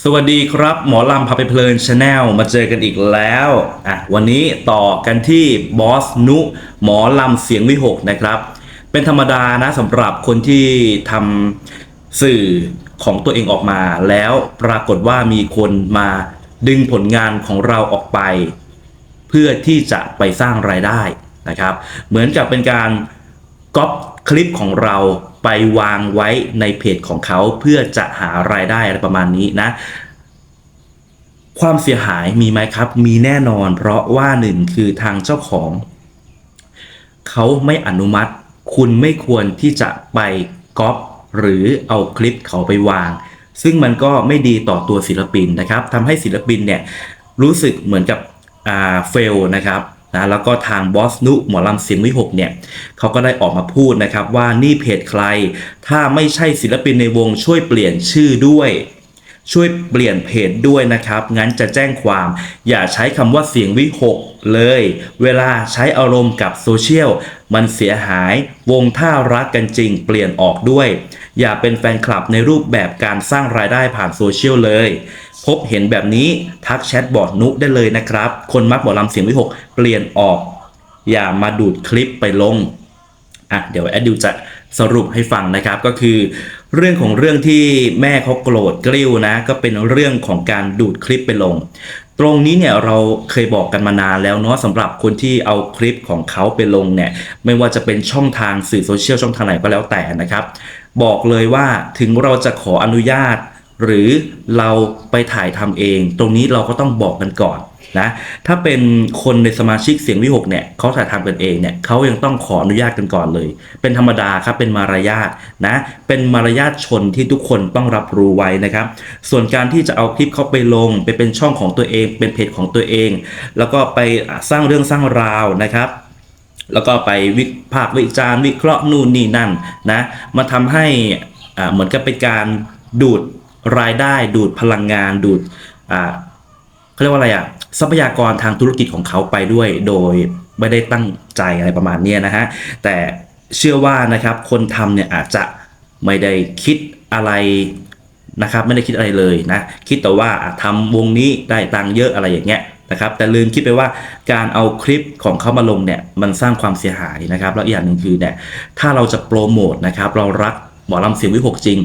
สวัสดีครับ หมอลำพาไปเพลินชาแนลมาเจอกันอีกแล้วอะวันนี้ต่อกันที่บอสนุ หมอลำเสียงวิหกนะครับ เป็นธรรมดานะสำหรับคนที่ทำสื่อของตัวเองออกมา แล้วปรากฏว่ามีคนมาดึงผลงานของเราออกไป เพื่อที่จะไปสร้างรายได้นะครับ เหมือนกับเป็นการ ก๊อปคลิปของเราไปวางไว้ในเพจของเขาเพื่อจะหารายได้อะไรประมาณนี้นะ ความเสียหายมีไหมครับ มีแน่นอน เพราะว่าหนึ่งคือทางเจ้าของ เขาไม่อนุมัติ คุณไม่ควรที่จะไปก๊อปหรือเอาคลิปเขาไปวาง ซึ่งมันก็ไม่ดีต่อตัวศิลปินนะครับทำให้ศิลปินเนี่ยรู้สึกเหมือนกับอ่าเฟลนะครับ นะแล้วก็ทางบอสนุหมอลำเสียงวิหกเนี่ยเขาก็ได้ออกมาพูดนะครับว่านี่เพจใคร ถ้าไม่ใช่ศิลปินในวงช่วยเปลี่ยนชื่อด้วย ช่วยเปลี่ยนเพจด้วยนะครับ งั้นจะแจ้งความ อย่าใช้คำว่าเสียงวิหกเลย เวลาใช้อารมณ์กับโซเชียลมันเสียหายวงถ้ารักกันจริง เปลี่ยนออกด้วย อย่าเป็นแฟนคลับในรูปแบบการสร้างรายได้ผ่านโซเชียลเลย พบเห็นแบบนี้ทักแชทบอร์ดนุได้เลยนะครับ คนมักบอกลำเสียงวิหกเปลี่ยนออก อย่ามาดูดคลิปไปลงอะเดี๋ยวแอดดิวจะสรุปให้ฟังนะครับก็คือ เรื่องของเรื่องที่แม่เขาโกรธกริ้วนะก็เป็นเรื่องของการดูดคลิปไปลง ตรงนี้เนี่ยเราเคยบอกกันมานานแล้วเนาะสำหรับคนที่เอาคลิปของเขาไปลงเนี่ยไม่ว่าจะเป็นช่องทางสื่อโซเชียลช่องทางไหนก็แล้วแต่นะครับ บอกเลยว่าถึงเราจะขออนุญาต หรือเราไปถ่ายทำเอง ตรงนี้เราก็ต้องบอกกันก่อนนะถ้าเป็นคนในสมาชิกเสียงวิหกเนี่ยเขาถ่ายทำกันเองเนี่ยเขายังต้องขออนุญาตกันก่อนเลย เป็นธรรมดาครับเป็นมารยาทนะเป็นมารยาทชนที่ทุกคนต้องรับรู้ไว้นะครับ ส่วนการที่จะเอาคลิปเขาไปลง ไปเป็นช่องของตัวเอง เป็นเพจของตัวเอง แล้วก็ไปสร้างเรื่องสร้างราวนะครับแล้วก็ไปวิพากษ์วิจารณ์วิเคราะห์นู่นนี่นั่นนะมาทำให้อ่าเหมือนกับเป็นการดูด รายได้ดูดพลังงานดูดอ่าเขาเรียกว่าอะไรอะทรัพยากรทางธุรกิจของเขาไปด้วย โดยไม่ได้ตั้งใจอะไรประมาณนี้นะฮะแต่เชื่อว่านะครับคนทำเนี่ยอาจจะไม่ได้คิดอะไรนะครับไม่ได้คิดอะไรเลยนะคิดแต่ว่าอะทำวงนี้ได้ตังเยอะอะไรอย่างเงี้ยนะครับแต่ลืมคิดไปว่าการเอาคลิปของเขามาลงเนี่ยมันสร้างความเสียหายนะครับแล้วอีกอย่างหนึ่งคือเนี่ยถ้าเราจะโปรโมทนะครับเรารัก หมอลำเสียงวิหกจริง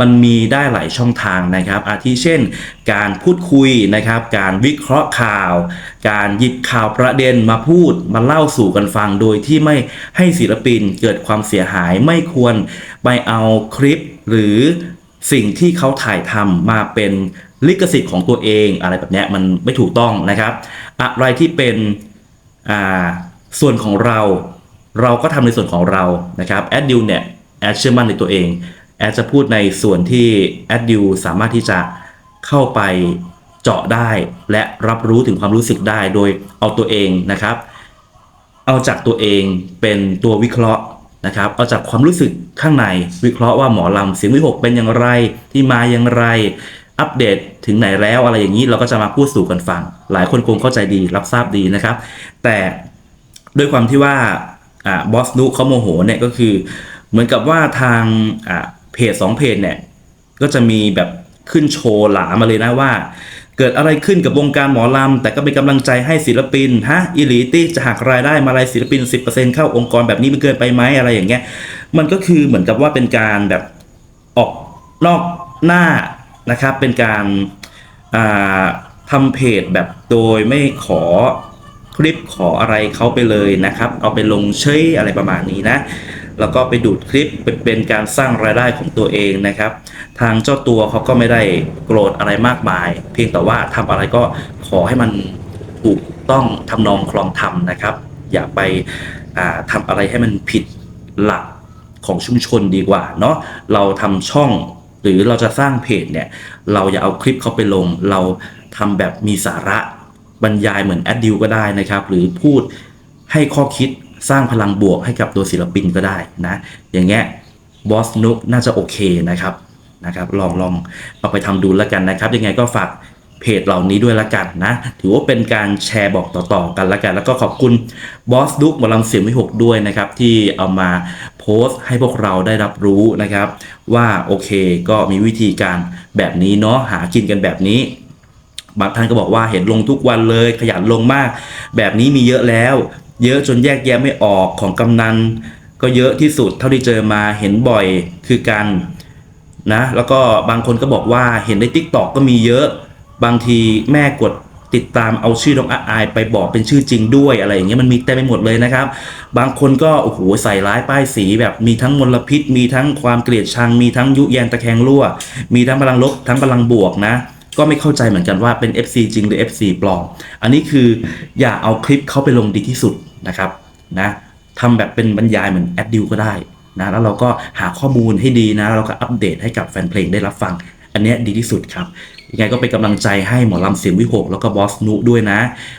มันมีได้หลายช่องทางนะครับ อาทิเช่น การพูดคุยนะครับ การวิเคราะห์ข่าว การหยิบข่าวประเด็นมาพูดมาเล่าสู่กันฟังโดยที่ไม่ให้ศิลปินเกิดความเสียหายไม่ควรไปเอาคลิปหรือสิ่งที่เขาถ่ายทำมาเป็นลิขสิทธิ์ของตัวเองอะไรแบบนี้มันไม่ถูกต้องนะครับ อะไรที่เป็นส่วนของเรา เราก็ทำในส่วนของเรานะครับแอดดิวเนี่ย แอดเชื่อมั่นในตัวเอง แอดจะพูดในส่วนที่แอดดิวสามารถที่จะเข้าไปเจาะได้ และรับรู้ถึงความรู้สึกได้โดยเอาตัวเองนะครับ เอาจากตัวเองเป็นตัววิเคราะห์นะครับ เอาจากความรู้สึกข้างในวิเคราะห์ว่าหมอลำเสียงวิหกเป็นอย่างไรที่มาอย่างไร อัปเดตถึงไหนแล้วอะไรอย่างนี้เราก็จะมาพูดสู่กันฟัง หลายคนคงเข้าใจดีรับทราบดีนะครับ แต่ด้วยความที่ว่าอบอสนุเขาโมโหเนี่ยก็คือ เหมือนกับว่าทางอ่าเพจสองเพจเนี่ยก็จะมีแบบขึ้นโชว์หลามาเลยนะว่า เกิดอะไรขึ้นกับวงการหมอลำแต่ก็เป็นกำลังใจให้ศิลปินฮะอิลิตี้จะหักรายได้มาลายศิลปิน 10%เข้าองค์กรแบบนี้มันเกินไปไหมอะไรอย่างเงี้ยมันก็คือเหมือนกับว่าเป็นการแบบออกนอกหน้านะครับเป็นการาทำเพจแบบโดยไม่ขอคลิปขออะไรเขาไปเลยนะครับ เอาไปลงเชยอะไรประมาณนี้นะ แล้วก็ไปดูดคลิปเป็นเป็นการสร้างรายได้ของตัวเองนะครับ ทางเจ้าตัวเขาก็ไม่ได้โกรธอะไรมากมาย เพียงแต่ว่าทำอะไรก็ขอให้มันถูกต้องทำนองคลองธรรมนะครับ อย่าไปาทำอะไรให้มันผิดหลักของชุมชนดีกว่าเนาะเราทำช่องหรือเราจะสร้างเพจเนี่ยเราอย่าเอาคลิปเขาไปลง เราทำแบบมีสาระบรรยายเหมือนแอดดิวก็ได้นะครับ หรือพูดให้ข้อคิด สร้างพลังบวกให้กับตัวศิลปินก็ได้นะอย่างเงี้ยบอสนุกน่าจะโอเคนะครับนะครับลองลองเอาไปทำดูแล้วกันนะครับ ยังไงก็ฝากเพจเหล่านี้ด้วยละกันนะ ถือว่าเป็นการแชร์บอกต่อๆกันละกัน แล้วก็ขอบคุณบอสดุกหมอลำเสียงวิหกด้วยนะครับ ที่เอามาโพสต์ให้พวกเราได้รับรู้นะครับ ว่าโอเคก็มีวิธีการแบบนี้เนาะหากินกันแบบนี้ บางท่านก็บอกว่าเห็นลงทุกวันเลยขยันลงมาก แบบนี้มีเยอะแล้ว เยอะจนแยกแยะไม่ออกของกำนันก็เยอะที่สุดเท่าที่เจอมาเห็นบ่อยคือกันนะแล้วก็บางคนก็บอกว่าเห็นใน t ิ k t o k ก็มีเยอะบางทีแม่กดติดตามเอาชื่อน้องอาอายไปบอกเป็นชื่อจริงด้วยอะไรอย่างเงี้ยมันมีเต็มไปหมดเลยนะครับ บางคนก็โอ้โหใส่ร้ายป้ายสีแบบมีทั้งมลพิษ มีทั้งความเกลียดชัง มีทั้งยุแยงตะแคงรั่ว มีทั้งพลังลบทั้งพลังบวกนะ ก็ไม่เข้าใจเหมือนกันว่าเป็น FC จริงหรือ FC ปลอม อันนี้คืออย่าเอาคลิปเขาไปลงดีที่สุด นะครับนะทำแบบเป็นบรรยายเหมือนแอดดิวก็ได้นะแล้วเราก็หาข้อมูลให้ดีนะแล้วเราก็อัปเดตให้กับแฟนเพลงได้รับฟัง อันนี้ดีที่สุดครับยังไงก็เป็นกำลังใจให้หมอลำเสียงวิหกแล้วก็บอสนุด้วยนะ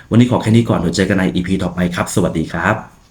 วันนี้ขอแค่นี้ก่อนเดี๋ยวเจอกันใน EP ต่อไปครับ สวัสดีครับ